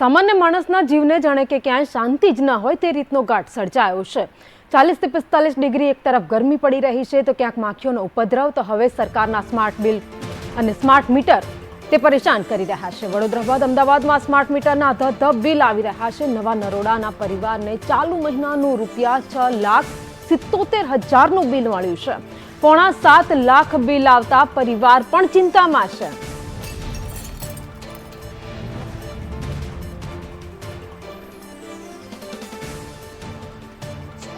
સામાન્ય માણસના જીવને જાણે કે ક્યાંય શાંતિ જ ન હોય તે રીતનો ઘાટ સર્જાયો છે. ચાલીસથી પિસ્તાલીસ ડિગ્રી એક તરફ ગરમી પડી રહી છે તો ક્યાંક માખીઓનો ઉપદ્રવ તો હવે સરકારના સ્માર્ટ બિલ અને સ્માર્ટ મીટર તે પરેશાન કરી રહ્યા છે. વડોદરા બાદ અમદાવાદમાં સ્માર્ટ મીટરના ધબ બિલ આવી રહ્યા છે. નવા નરોડાના પરિવારને ચાલુ મહિનાનું રૂપિયા છ લાખ સિત્તોતેર હજારનું બિલ મળ્યું છે. પોણા સાત લાખ બિલ આવતા પરિવાર પણ ચિંતામાં છે.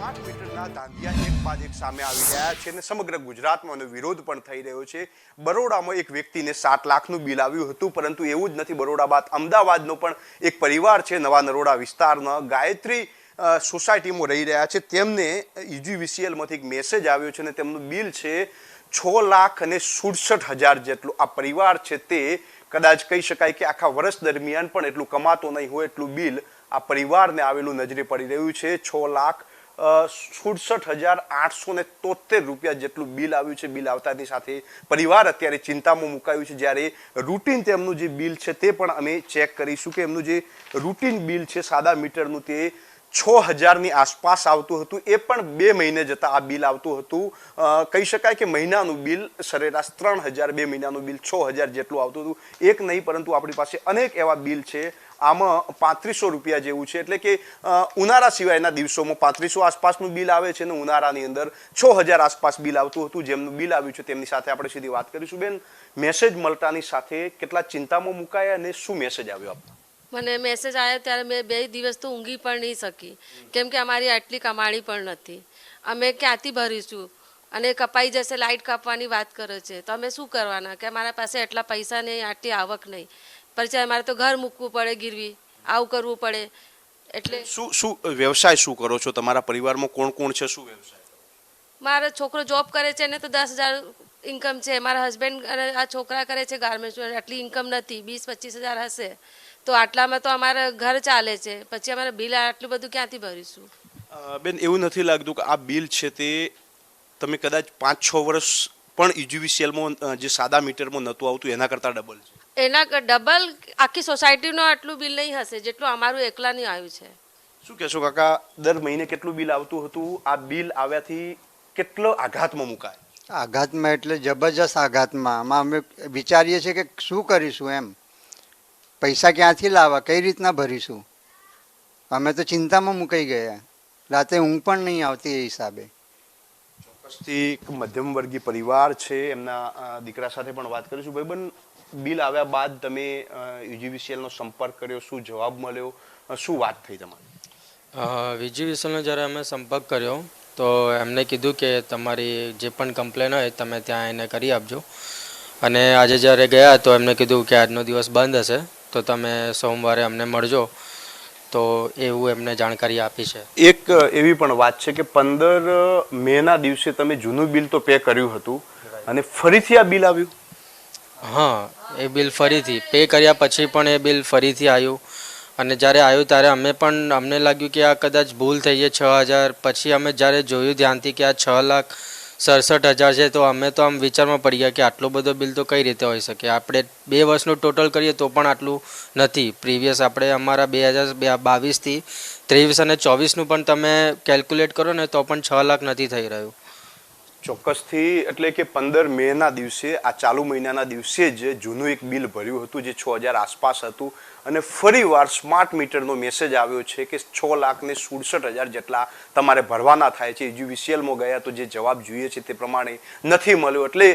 સ્માર્ટ મીટરના ધાંધિયા એક બાદ એક સામે આવી રહ્યા છે અને સમગ્ર ગુજરાતમાં એનો વિરોધ પણ થઈ રહ્યો છે. બરોડામાં એક વ્યક્તિને સાત લાખનું બિલ આવ્યું હતું, પરંતુ એવું જ નથી. બરોડા બાદ અમદાવાદનો પણ એક પરિવાર છે, નવા નરોડા વિસ્તારના. ગાયત્રી સોસાયટીમાં રહી રહ્યા છે. તેમને યુજીવીસીએલમાંથી એક મેસેજ આવ્યો છે અને તેમનું બિલ છે છ લાખ અને સુડસઠ હજાર જેટલું. આ પરિવાર છે તે કદાચ કહી શકાય કે આખા વર્ષ દરમિયાન પણ એટલું કમાતો નહીં હોય એટલું બિલ આ પરિવારને આવેલું નજરે પડી રહ્યું છે. છ લાખ સુડસઠ હજાર આઠસો ને તોતેર રૂપિયા જેટલું બિલ આવ્યું છે, બિલ આવતાની સાથે. પરિવાર અત્યારે ચિંતામાં મુકાયું છે. જ્યારે રૂટીન તેમનું જે બિલ છે તે પણ અમે ચેક કરીશું કે એમનું જે રૂટીન બિલ છે, સાદા મીટરનું તે છ હજારની આસપાસ આવતું હતું. એ પણ બે મહિને જતાં આ બિલ આવતું હતું. કહી શકાય કે મહિનાનું બિલ સરેરાશ ત્રણ હજાર, બે મહિનાનું બિલ છ હજાર જેટલું આવતું હતું. એક નહીં, પરંતુ આપણી પાસે અનેક એવા બિલ છે. આમાં, પાંત્રીસો રૂપિયા જેવું છે. એટલે કે ઉનાળા સિવાયના દિવસોમાં પાંત્રીસો આસપાસનું બિલ આવે છે અને ઉનાળાની અંદર છ હજાર આસપાસ બિલ આવતું હતું. જેમનું બિલ આવ્યું છે તેમની સાથે આપણે સીધી વાત કરીશું. બેન, મેસેજ મળતાની સાથે કેટલા ચિંતામાં મુકાયા અને શું મેસેજ આવ્યો આપનો? મને મેસેજ આવ્યો ત્યારે મેં બે દિવસ તો ઊંઘી પણ નહીં શકી. કેમ કે અમારી આટલી કમાણી પણ નથી. અમે ક્યાંથી ભરીશું? અને કપાઈ જશે લાઇટ કાપવાની વાત કરે છે. તો અમે શું કરવાના? કે અમારા પાસે એટલા પૈસા નહીં આટલી આવક નહીં. પછી અમારે તો ઘર મૂકવું પડે ગીરવી. આવું કરવું પડે. એટલે શું શું વ્યવસાય શું કરો છો? તમારા પરિવારમાં કોણ કોણ છે? શું વ્યવસાય? મારો છોકરો જોબ કરે છે ને તો દસ હજાર ઇન્કમ છે. મારા હસબન્ડ અને આ છોકરા કરે છે ગાર્મેન્ટ આટલી ઇન્કમ નથી. વીસ પચીસ હજાર હશે. તો આટલામાં તો અમારે ઘર ચાલે છે. પછી અમારે બિલ આટલું બધું ક્યાંથી ભરીશું? બેન એવું નથી લાગતું કે આ બિલ છે તે તમે કદાચ પાંચ છ વર્ષ પણ ઇજીવીસીએલમાં જે સાદા મીટરમાં નહોતું આવતું એના કરતાં ડબલ છે. એના ડબલ આખી સોસાયટીનું આટલું બિલ નહીં હશે જેટલું અમારું એકલાની આવ્યું છે. શું કહેશો કાકા દર મહિને કેટલું બિલ આવતું હતું? આ બિલ આવ્યાથી કેટલો આઘાતમાં મુકાય? આઘાતમાં એટલે જબરજસ્ત આઘાતમાં. આમાં અમે વિચારીએ છીએ કે શું કરીશું એમ. પૈસા ક્યાંથી લાવવા? કઈ રીતના ભરીશું? અમે તો ચિંતામાં મુકાઈ ગયા. રાતે ઊંઘ પણ નહીં આવતી એ હિસાબે. ચોક્કસથી એક મધ્યમ વર્ગીય પરિવાર છે. એમના દીકરા સાથે પણ વાત કરીશું. ભાઈબંધ બિલ આવ્યા બાદ તમે યુજીવીસીએલનો સંપર્ક કર્યો. શું જવાબ મળ્યો? શું વાત થઈ તમારી? યુજીવીસીએલનો જ્યારે અમે સંપર્ક કર્યો તો એમને કીધું કે તમારી જે પણ કમ્પ્લેન હોય તમે ત્યાં એને કરી આપજો. અને આજે જ્યારે ગયા તો એમને કીધું કે આજનો દિવસ બંધ હશે. તો તમે સોમવારે અમને મળજો. તો એવું એમને જાણકારી આપી છે. એક એવી પણ વાત છે કે પંદર મેના દિવસે તમે જૂનું બિલ તો પે કર્યું હતું અને ફરીથી આ બિલ આવ્યું? હા એ બિલ ફરીથી. પે કર્યા પછી પણ એ બિલ ફરીથી આવ્યું. અને જ્યારે આવ્યું ત્યારે અમે પણ અમને લાગ્યું કે આ કદાચ ભૂલ થઈ છે છ હજાર. પછી અમે જ્યારે જોયું ધ્યાનથી કે આ છ લાખ સડસઠ હજાર છે, તો અમે તો આમ વિચારમાં પડી ગયા કે આટલો બધો બિલ તો કઈ રીતે હોઈ શકે? આપણે બે વર્ષનું ટોટલ કરીએ તો પણ આટલું નથી. પ્રીવિયસ આપણે અમારા બે હજાર બે બાવીસથી ત્રેવીસ અને ચોવીસનું પણ તમે કેલ્ક્યુલેટ કરો ને તો પણ છ લાખ નથી થઈ રહ્યું. ચોક્કસથી એટલે કે પંદર મેના દિવસે, આ ચાલુ મહિનાના દિવસે જ જૂનું એક બિલ ભર્યું હતું, જે છ હજાર આસપાસ હતું. અને ફરીવાર સ્માર્ટ મીટરનો મેસેજ આવ્યો છે કે છ લાખ ને સુડસઠ હજાર જેટલા તમારે ભરવાના થાય છે. યુજીવીસીએલમાં ગયા તો જે જવાબ જોઈએ છે તે પ્રમાણે નથી મળ્યો. એટલે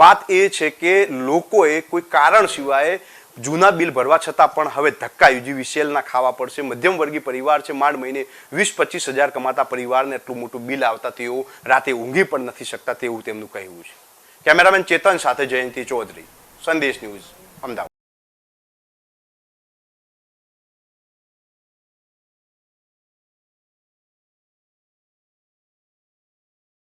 વાત એ છે કે લોકોએ કોઈ કારણ સિવાય જૂના બિલ ભરવા છતાં પણ હવે ધક્કા યુજીવીસીએલના ખાવા પડશે મધ્યમ વર્ગીય પરિવાર છે, માંડ મહિને વીસ, પચીસ હજાર કમાતા પરિવારને એટલું મોટું બિલ આવતા તેઓ રાતે ઊંઘી પણ નથી શકતા તેવું તેમનું કહેવું છે. કેમેરામેન ચેતન સાથે જયંતિ ચૌધરી, સંદેશ ન્યૂઝ, અમદાવાદ.